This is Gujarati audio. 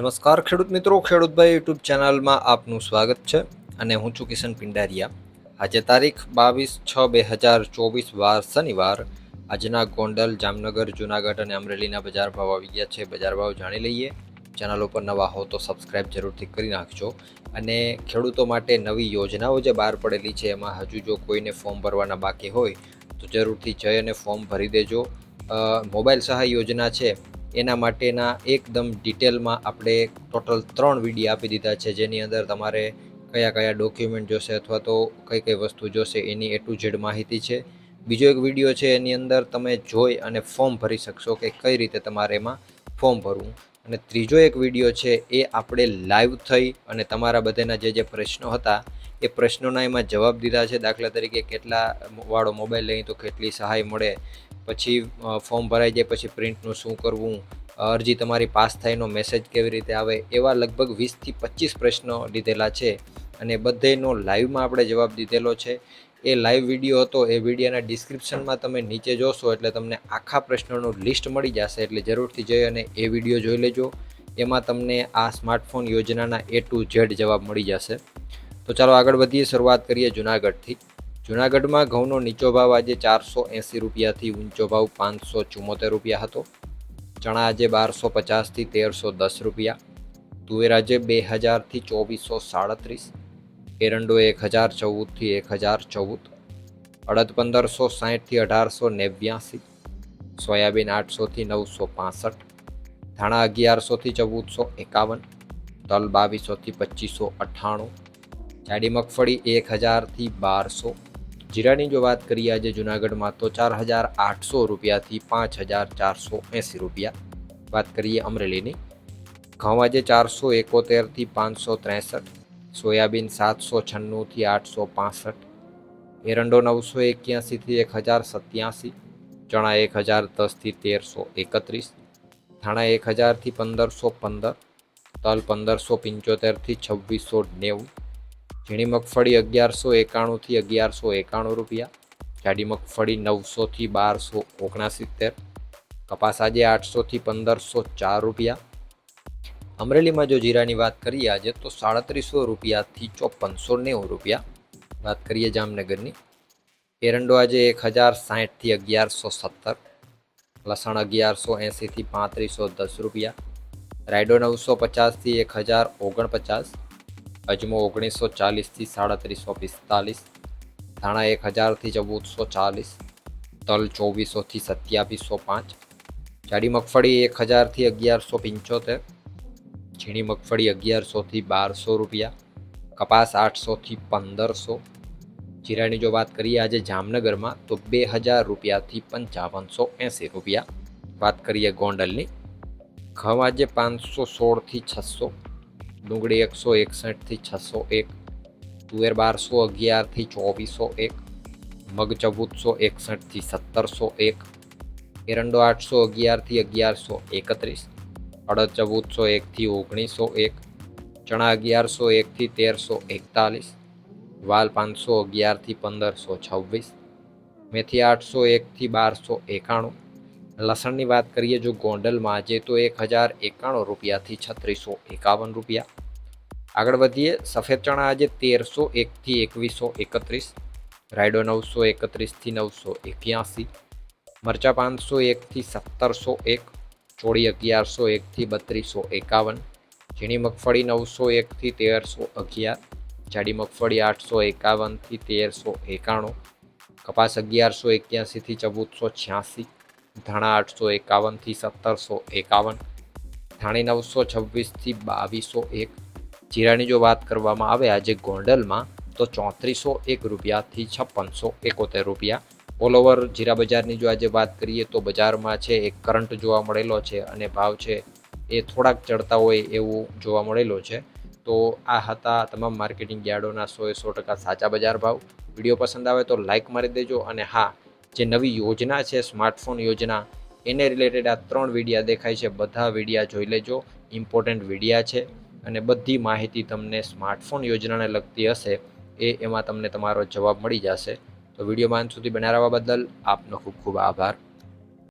નમસ્કાર, ખેડૂત મિત્રો. ખેડૂતભાઈ યુટ્યુબ ચેનલમાં આપનું સ્વાગત છે અને હું છું કિશન પિંડારિયા. આજે તારીખ બાવીસ છ બે હજાર ચોવીસ, વાર શનિવાર. આજના ગોંડલ, જામનગર, જુનાગઢ અને અમરેલીના બજાર ભાવ આવી ગયા છે. બજાર ભાવ જાણી લઈએ. ચેનલ ઉપર નવા હો તો સબસ્ક્રાઇબ જરૂરથી કરી નાખજો. અને ખેડૂતો માટે નવી યોજનાઓ જે બહાર પડેલી છે, એમાં હજુ જો કોઈને ફોર્મ ભરવાના બાકી હોય, તો જરૂરથી જઈ અને ફોર્મ ભરી દેજો. મોબાઈલ સહાય યોજના છે. એના માટેના એકદમ ડિટેલમાં આપણે ટોટલ ત્રણ વીડિયો આપી દીધા છે. જેની અંદર તમારે કયા કયા ડોક્યુમેન્ટ જોશે અથવા તો કઈ કઈ વસ્તુ જોશે એની એ ટુ ઝેડ માહિતી છે. બીજો એક વીડિયો છે, એની અંદર તમે જોઈ અને ફોર્મ ભરી શકશો કે કઈ રીતે તમારે એમાં ફોર્મ ભરવું. અને ત્રીજો એક વીડિયો છે, એ આપણે લાઈવ થઈ અને તમારા બધાના જે જે પ્રશ્નો હતા, એ પ્રશ્નોના એમાં જવાબ દીધા છે. દાખલા તરીકે કેટલા વાળો મોબાઈલ લઈ તો કેટલી સહાય મળે પછી ફોર્મ ભરાઈ જાય પછી પ્રિન્ટનું શું કરવું અરજી તમારી પાસ થાયનો મેસેજ કેવી રીતે આવે, એવા લગભગ વીસથી પચીસ પ્રશ્નો લીધેલા છે. અને બધેનો લાઈવમાં આપણે જવાબ દીધેલો છે. એ લાઈવ વીડિયો હતો, એ વિડીયોના ડિસ્ક્રિપ્શનમાં તમે નીચે જોશો એટલે તમને આખા પ્રશ્નોનું લિસ્ટ મળી જશે, એટલે જરૂરથી જઈ અને એ વીડિયો જોઈ લેજો. એમાં તમને આ સ્માર્ટફોન યોજનાના એ ટુ ઝેડ જવાબ મળી જશે. તો ચાલો આગળ વધીએ, શરૂઆત કરીએ જુનાગઢથી. જુનાગઢમાં ઘઉંનો નીચો ભાવ આજે ચારસો એંસી રૂપિયાથી ઊંચો ભાવ પાંચસો ચુમ્મોતેર રૂપિયા હતો. ચણા આજે બારસો પચાસથી તેરસો દસ રૂપિયા. તુવેર આજે બે હજારથી ચોવીસો સાડત્રીસ. એરંડો એક હજાર ચૌદથી એક હજાર ચૌદ. અડદ પંદરસો સાહીઠથી અઢારસો નેવ્યાસી. સોયાબીન આઠસોથી નવસો પાસઠ. ધાણા અગિયારસોથી ચૌદસો એકાવન. તલ બાવીસોથી પચીસો અઠ્ઠાણું. જાડી મગફળી એક હજારથી બારસો. જીરાની જો વાત કરીએ આજે જુનાગઢમાં તો ચાર હજાર આઠસો રૂપિયાથી પાંચ હજાર ચારસો એંસી રૂપિયા. વાત કરીએ અમરેલીની. ઘઉં આજે ચારસો એકોતેરથી પાંચસો ત્રેસઠ, સોયાબીન સાતસો છન્નુંથી આઠસો પાસઠ, એરંડો નવસો એક્યાસીથી એક હજાર સત્યાસી, ચણા એક હજાર દસથી તેરસો એકત્રીસ, ધાણા એક હજારથી પંદરસો પંદર, તલ પંદરસો પંચોતેરથી છવ્વીસો નેવું ઝીણી મગફળી અગિયારસો એકાણુંથી અગિયારસો એકાણું રૂપિયા. જાડી મગફળી નવસોથી બારસો ઓગણસિત્તેર. કપાસ આજે આઠસોથી પંદરસો ચાર રૂપિયા. અમરેલીમાં જો જીરાની વાત કરીએ આજે તો સાડત્રીસો રૂપિયાથી ચોપનસો નેવું રૂપિયા. વાત કરીએ જામનગરની. એરંડો આજે એક હજાર સાહીઠથી અગિયારસો સત્તર. લસણ અગિયારસો એંસીથી પાંત્રીસો દસ રૂપિયા. રાયડો નવસો પચાસથી એક હજાર ઓગણપચાસ. અજમો ઓગણીસો ચાલીસથી સાડત્રીસો પિસ્તાલીસ, ધાણા એક હજારથી ચૌદસો ચાલીસ, તલ ચોવીસોથી સત્યાવીસો પાંચ, જાડી મગફળી એક હજારથી અગિયારસો પંચોતેર, ઝીણી મગફળી અગિયારસોથી બારસો રૂપિયા, કપાસ આઠસોથી પંદરસો, જીરાની જો વાત કરીએ આજે જામનગરમાં તો બે હજાર રૂપિયાથી પંચાવનસો એંસી રૂપિયા વાત કરીએ ગોંડલની. ઘઉં આજે પાંચસો સોળથી છસો ડુંગળી એકસો એકસઠથી છસો એક, તુવેર બારસો અગિયારથી ચોવીસો એક, મગ ચૌદસો એકસઠથી સત્તરસો એક, એરંડો આઠસો અગિયારથી અગિયારસો એકત્રીસ, અડદ ચૌદસો એકથી ઓગણીસો એક, ચણા અગિયારસો એકથી તેરસો એકતાલીસ, વાલ પાંચસો અગિયારથી પંદરસો છવ્વીસ, મેથી આઠસો એકથી બારસો એકાણું લસણની વાત કરીએ જો ગોંડલમાં આજે તો એક હજાર એકાણું રૂપિયાથી છત્રીસો એકાવન રૂપિયા. આગળ વધીએ, સફેદ ચણા આજે તેરસો એકથી એકવીસો એકત્રીસ, રાયડો નવસો એકત્રીસથી નવસો એક્યાસી, મરચા પાંચસો એકથી સત્તરસો એક, ચોળી અગિયારસો એકથી બત્રીસો એકાવન, ઝીણી મગફળી નવસો એકથી તેરસો અગિયાર, જાડી મગફળી આઠસો એકાવનથી તેરસો એકાણું, કપાસ અગિયારસો એક્યાસીથી ચૌદસો છ્યાસી ધાણા આઠસો એકાવનથી સત્તરસો એકાવન, ધાણી નવસો છવ્વીસથી બાવીસો એક. જીરાની જો વાત કરવામાં આવે આજે ગોંડલમાં, તો ચોત્રીસો એક રૂપિયાથી છપ્પનસો એકોતેર રૂપિયા. ઓલ ઓવર જીરા બજારની જો આજે વાત કરીએ તો બજારમાં છે, એક કરંટ જોવા મળેલો છે અને ભાવ છે એ થોડાક ચડતા હોય એવું જોવા મળેલો છે. તો આ હતા તમામ માર્કેટિંગ યાર્ડોના સો એ સો ટકા સાચા બજાર ભાવ. વીડિયો પસંદ આવે તો લાઇક મારી દેજો અને હા જે નવી યોજના છે, સ્માર્ટફોન યોજના, એને રિલેટેડ આ ત્રણ વિડીયા દેખાય છે. બધા વિડીયા જોઈ લેજો. ઇમ્પોર્ટન્ટ વિડીયા છે અને બધી માહિતી તમને સ્માર્ટફોન યોજનાને લગતી હશે એ એમાં તમને તમારો જવાબ મળી જશે. તો વિડીયોમાં અંત સુધી બનાવવા બદલ આપનો ખૂબ ખૂબ આભાર.